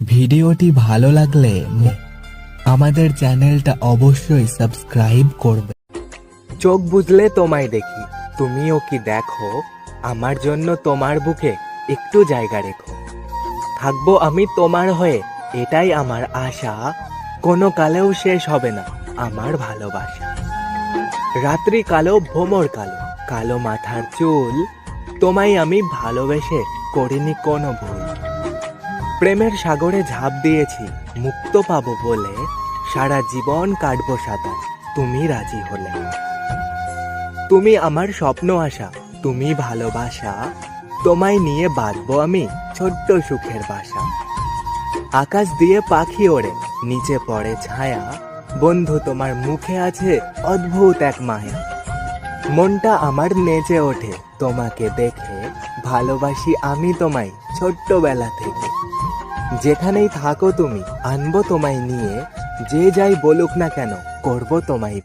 ভিডিওটি ভালো লাগলে আমাদের চ্যানেলটা অবশ্যই সাবস্ক্রাইব করবে। চোখ বুঝলে তোমায় দেখি। তুমিও কি দেখো? আমার জন্য তোমার বুকে একটু জায়গা রেখো। থাকব আমি তোমার হয়ে, এটাই আমার আশা। কোনো কালেও শেষ হবে না আমার ভালোবাসা। রাত্রি কালো, ভোমর কালো কালো মাথার চুল। তোমায় আমি ভালোবেসে করিনি কোনো ভুল। প্রেমের সাগরে ঝাঁপ দিয়েছি, মুক্ত পাবো বলে সারা জীবন কাটবো সাঁতার। তুমি রাজি হলে। তুমি আমার স্বপ্ন আশা, তুমি ভালোবাসা, তোমায় নিয়ে বাঁধবো আমি ছোট্ট সুখের বাসা। আকাশ দিয়ে পাখি ওড়ে, নিচে পড়ে ছায়া, বন্ধু তোমার মুখে আছে অদ্ভুত এক মায়া। মনটা আমার নেচে ওঠে, তোমাকে দেখে ভালোবাসি আমি তোমায় ছোট্টবেলা থেকে। যেখানেই থাকো তুমি আনব তোমায় নিয়ে যে যাই বলুক না কেন করব তোমায়